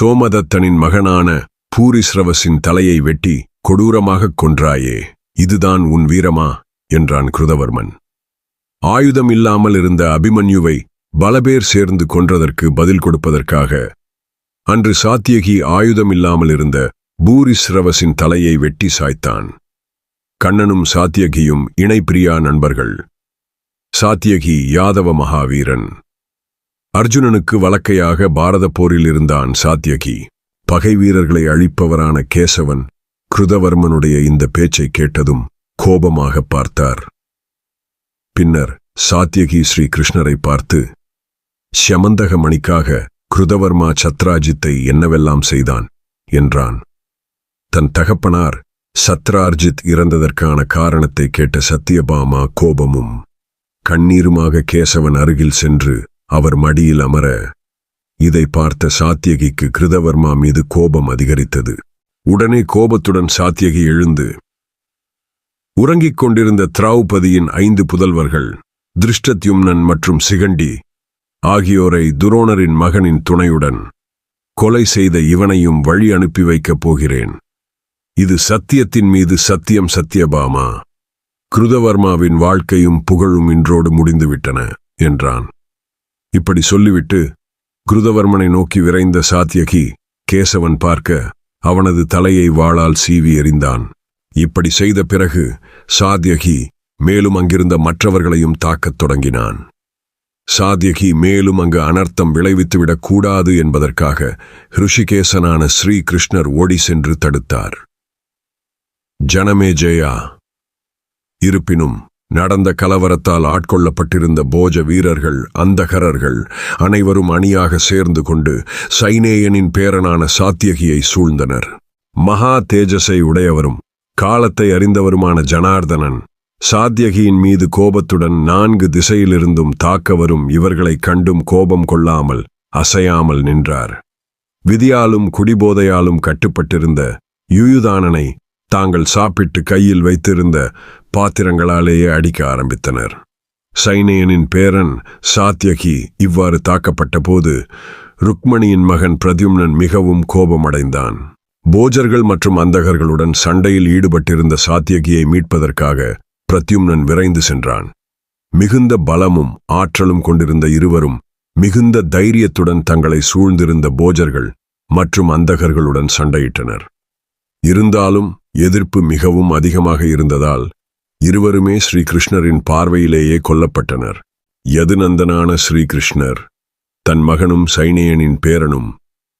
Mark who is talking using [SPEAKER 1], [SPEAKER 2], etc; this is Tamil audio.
[SPEAKER 1] சோமதத்தனின் மகனான பூரிஸ்ரவசின் தலையை வெட்டி கொடூரமாகக் கொன்றாயே இதுதான் உன் வீரமா? என்றான் கிருதவர்மன். ஆயுதம் இல்லாமல் இருந்த அபிமன்யுவை பலபேர் சேர்ந்து கொன்றதற்கு பதில் கொடுப்பதற்காக அன்று சாத்தியகி ஆயுதம் இல்லாமல் இருந்த பூரிஸ்ரவசின் தலையை வெட்டி சாய்த்தான். கண்ணனும் சாத்தியகியும் இணைப்பிரியா நண்பர்கள். சாத்தியகி யாதவ மகாவீரன். அர்ஜுனனுக்கு வழக்கையாக பாரத போரில் இருந்தான் சாத்தியகி பகை வீரர்களை அழிப்பவரான கேசவன் கிருதவர்மனுடைய இந்த பேச்சை கேட்டதும் கோபமாக பார்த்தார். பின்னர் சாத்தியகி ஸ்ரீ கிருஷ்ணரை பார்த்து ஷமந்தக மணிக்காக கிருதவர்மா சத்ராஜித்தை என்னவெல்லாம் செய்தான்? என்றான். தன் தகப்பனார் சத்ரார்ஜித் இறந்ததற்கான காரணத்தை கேட்ட சத்தியபாமா கோபமும் கண்ணீருமாக கேசவன் அருகில் சென்று அவர் மடியில் அமர இதை பார்த்த சாத்தியகிக்கு கிருதவர்மா மீது கோபம் அதிகரித்தது. உடனே கோபத்துடன் சாத்தியகி எழுந்து உறங்கிக் கொண்டிருந்த திரௌபதியின் ஐந்து புதல்வர்கள் திருஷ்டத்யும்னன் மற்றும் சிகண்டி ஆகியோரை துரோணரின் மகனின் துணையுடன் கொலை செய்த இவனையும் வழி அனுப்பி வைக்கப் போகிறேன். இது சத்தியத்தின் மீது சத்தியம் சத்தியபாமா? கிருதவர்மாவின் வாழ்க்கையும் புகழும் இன்றோடு முடிந்துவிட்டன என்றான். இப்படி சொல்லிவிட்டு குருதவர்மனை நோக்கி விரைந்த சாத்தியகி கேசவன் பார்க்க அவனது தலையை வாளால் சீவி எறிந்தான். இப்படி செய்த பிறகு சாத்யகி மேலும் அங்கிருந்த மற்றவர்களையும் தாக்கத் தொடங்கினான். சாத்யகி மேலும் அங்கு அனர்த்தம் விளைவித்துவிடக் கூடாது என்பதற்காக ரிஷிகேசனான ஸ்ரீ கிருஷ்ணர் ஓடி சென்று தடுத்தார். ஜனமே ஜெயா. இருப்பினும் நடந்த கலவரத்தால் ஆட்கொள்ளப்பட்டிருந்த போஜ வீரர்கள் அந்தகரர்கள் அனைவரும் அணியாக சேர்ந்து கொண்டு சைனேயனின் பேரனான சாத்தியகியை சூழ்ந்தனர். மகா தேஜஸை உடையவரும் காலத்தை அறிந்தவருமான ஜனார்தனன் சாத்தியகியின் மீது கோபத்துடன் நான்கு திசையிலிருந்தும் தாக்க வரும் இவர்களைக் கண்டும் கோபம் கொள்ளாமல் அசையாமல் நின்றார். விதியாலும் குடிபோதையாலும் கட்டுப்பட்டிருந்த யுயுதானனை தாங்கள் சாப்பிட்டு கையில் வைத்திருந்த பாத்திரங்களாலேயே அடிக்க ஆரம்பித்தனர். சைனேயனின் பேரன் சாத்யகி இவ்வாறு தாக்கப்பட்ட போது ருக்மணியின் மகன் பிரத்யும்னன் மிகவும் கோபமடைந்தான். போஜர்கள் மற்றும் அந்தகர்களுடன் சண்டையில் ஈடுபட்டிருந்த சாத்தியகியை மீட்பதற்காக பிரத்யும்னன் விரைந்து சென்றான். மிகுந்த பலமும் ஆற்றலும் கொண்டிருந்த இருவரும் மிகுந்த தைரியத்துடன் தங்களை சூழ்ந்திருந்த போஜர்கள் மற்றும் அந்தகர்களுடன் சண்டையிட்டனர். இருந்தாலும் எதிர்ப்பு மிகவும் அதிகமாக இருந்ததால் இருவருமே ஸ்ரீகிருஷ்ணரின் பார்வையிலேயே கொல்லப்பட்டனர். யதுநந்தனான ஸ்ரீகிருஷ்ணர் தன் மகனும் சைனேயனின் பேரனும்